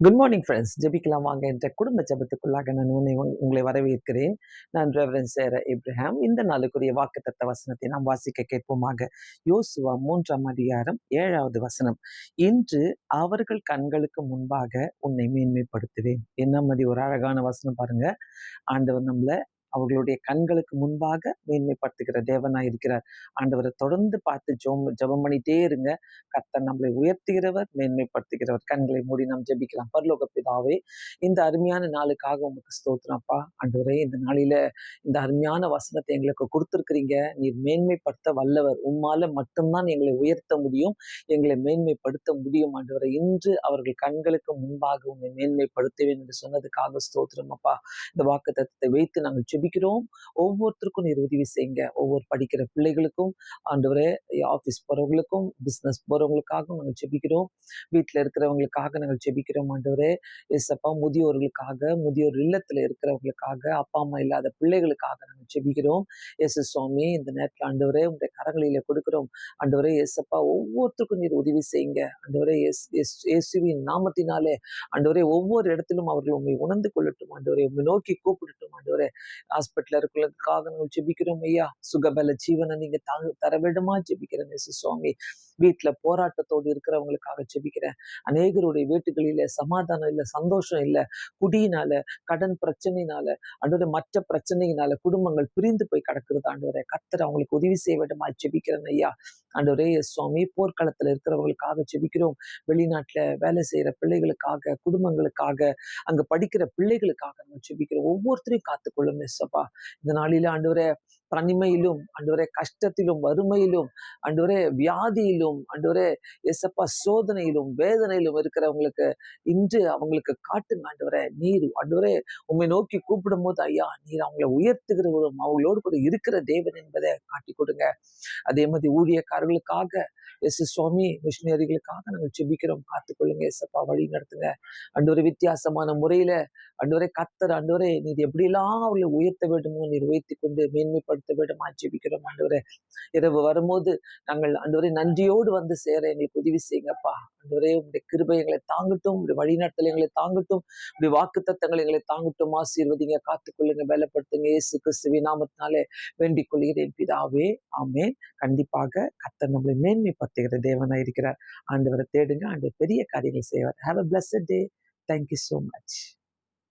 Good morning friends ஜெபிக்கலாம் வாங்க. என்ற குடும்ப ஜபத்துக்குள்ளாக நான் உன்னை உங்களை வரவேற்கிறேன். நான் ரெவரன் சேர இப்ரஹாம் இந்த நாளுக்குரிய வாக்குத்தத்த வசனத்தை நாம் வாசிக்க கேட்போமாக. யோசுவா மூன்றாம் அதிகாரம் ஏழாவது வசனம். இன்று அவர்கள் கண்களுக்கு முன்பாக உன்னை மேன்மைப்படுத்துவேன். என்ன மாதிரி ஒரு அழகான வசனம் பாருங்க. ஆண்டவர் நம்மளை அவர்களுடைய கண்களுக்கு முன்பாக மேன்மைப்படுத்துகிற தேவனாய் இருக்கிறார். ஆண்டவரை தொடர்ந்து பார்த்து ஜோம் ஜபம் பண்ணிட்டே இருங்க. கர்த்தர் நம்மளை உயர்த்துகிறவர் மேன்மைப்படுத்துகிறவர். கண்களை மூடி நாம் ஜெபிக்கலாம். பரலோக பிதாவே இந்த அருமையான நாளுக்காக உங்களுக்கு ஸ்தோத்திரப்பா. ஆண்டவரே இந்த நாளில இந்த அருமையான வசனத்தை எங்களுக்கு கொடுத்துருக்கிறீங்க. நீர் மேன்மைப்படுத்த வல்லவர். உம்மால மட்டும்தான் எங்களை உயர்த்த முடியும் எங்களை மேன்மைப்படுத்த முடியும். ஆண்டவரை இன்று அவர்கள் கண்களுக்கு முன்பாக உன்னை மேன்மைப்படுத்துவேன் என்று சொன்னதுக்காக ஸ்தோத்திரம் அப்பா இந்த வாக்கு தத்துவத்தை வைத்து நாங்கள் ஜெபிக்கிறோம் ஒவ்வொருத்தருக்கும் நீர் உதவி செய்யுங்க. ஒவ்வொரு படிக்கிற பிள்ளைகளுக்கும் ஆண்டவரே ஆஃபீஸ் போகிறவங்களுக்கும் பிஸ்னஸ் போகிறவங்களுக்காகவும் நாங்கள் ஜெபிக்கிறோம் வீட்டில் இருக்கிறவங்களுக்காக நாங்கள் ஜெபிக்கிறோம் ஆண்டவரே. எஸ்அப்பா முதியோர்களுக்காக முதியோர் இல்லத்தில் இருக்கிறவங்களுக்காக அப்பா அம்மா இல்லாத பிள்ளைகளுக்காக நாங்கள் ஜெபிக்கிறோம் எஸ் சுவாமி இந்த நேரத்தில் ஆண்டவரே உங்களுடைய கரங்களில கொடுக்கிறோம். ஆண்டவரே எஸ்அப்பா ஒவ்வொருத்தருக்கும் நீர் உதவி செய்யுங்க. ஆண்டவரே எஸ் எஸ் இயேசுவின் நாமத்தினாலே ஆண்டவரே ஒவ்வொரு இடத்திலும் அவர்கள் உண்மை உணர்ந்து கொள்ளட்டும் ஆண்டவரே. உண்மை நோக்கி கூப்பிடட்டும் ஆண்டவரே. ஹாஸ்பிட்டல் இருக்கிறதுக்காக நாங்கள் ஜெபிக்கிறோம் ஐயா. சுகபல ஜீவனை நீங்க தாங்க தர வேண்டுமா ஜெபிக்கிறேன் எஸ் சுவாமி. வீட்டுல போராட்டத்தோடு இருக்கிறவங்களுக்காக ஜெபிக்கிறேன். அநேகருடைய வீட்டுகளில சமாதானம் இல்லை சந்தோஷம் இல்லை. குடியினால கடன் பிரச்சனையினால ஆண்டவரே மற்ற பிரச்சனையினால குடும்பங்கள் பிரிந்து போய் கிடக்குறது வர கத்தர் அவங்களுக்கு உதவி செய்ய வேண்டுமா ஜெபிக்கிறேன் ஐயா. ஆண்டவரே சுவாமி போர்க்களத்துல இருக்கிறவங்களுக்காக ஜெபிக்கிறோம். வெளிநாட்டுல வேலை செய்யற பிள்ளைகளுக்காக குடும்பங்களுக்காக அங்க படிக்கிற பிள்ளைகளுக்காக நம்ம ஜெபிக்கிறோம். ஒவ்வொருத்தரையும் காத்துக்கொள்ளும் எஸ்ஸப்பா இந்த நாளில ஆண்டவரே தனிமையிலும் அன்றுவரே கஷ்டத்திலும் வறுமையிலும் அன்றுவரே வியாதியிலும் அன்றுவரே எசப்பா சோதனையிலும் வேதனையிலும் இருக்கிறவங்களுக்கு இன்று அவங்களுக்கு காட்டுங்க ஆண்டவரே நீர். ஆண்டவரே உண்மை நோக்கி கூப்பிடும் போது ஐயா நீர் அவங்களை உயர்த்துகிறவரும் அவங்களோடு கூட இருக்கிற தேவன் என்பதை காட்டி கொடுங்க. அதே மாதிரி ஊழியக்காரர்களுக்காக எஸ் சுவாமி மிஷினரிகளுக்காக நாங்கள் செபிக்கிறோம் காத்துக்கொள்ளுங்க எஸ்அப்பா வழி நடத்துங்க. அன்று வித்தியாசமான முறையில அன்றுவரை கத்தர் அன்றுவரை நீர் எப்படிலாம் அவர்களை உயர்த்த வேண்டுமோ நீர் உயர்த்தி கொண்டு மேன்மைப்படுத்த வேண்டுமா ஜெபிக்கிறோம் அன்றுவரை. இரவு வரும்போது நாங்கள் அன்றுவரை நன்றியோடு வந்து சேர எங்களுக்கு உதவி செய்யுங்கப்பா. அன்றுவரே உங்களுடைய கிருபை எங்களை தாங்கட்டும் உங்களுடைய வழிநடத்தல் எங்களை தாங்கட்டும் உங்களுடைய வாக்கு தத்தங்கள் எங்களை தாங்கட்டும். ஆசீர்வதிங்க காத்துக்கொள்ளுங்க பலப்படுத்துங்க. இயேசு கிறிஸ்து நாமத்தினாலே வேண்டிக் கொள்கிறேன். பிதாவே ஆமே கண்டிப்பாக கத்தர் நம்மளை மேன்மைப்படுத்துகிற தேவனாக இருக்கிறார். ஆண்டவரை தேடுங்க. ஆண்டு பெரிய காரியங்கள் செய்வார். Have a blessed day thank you so much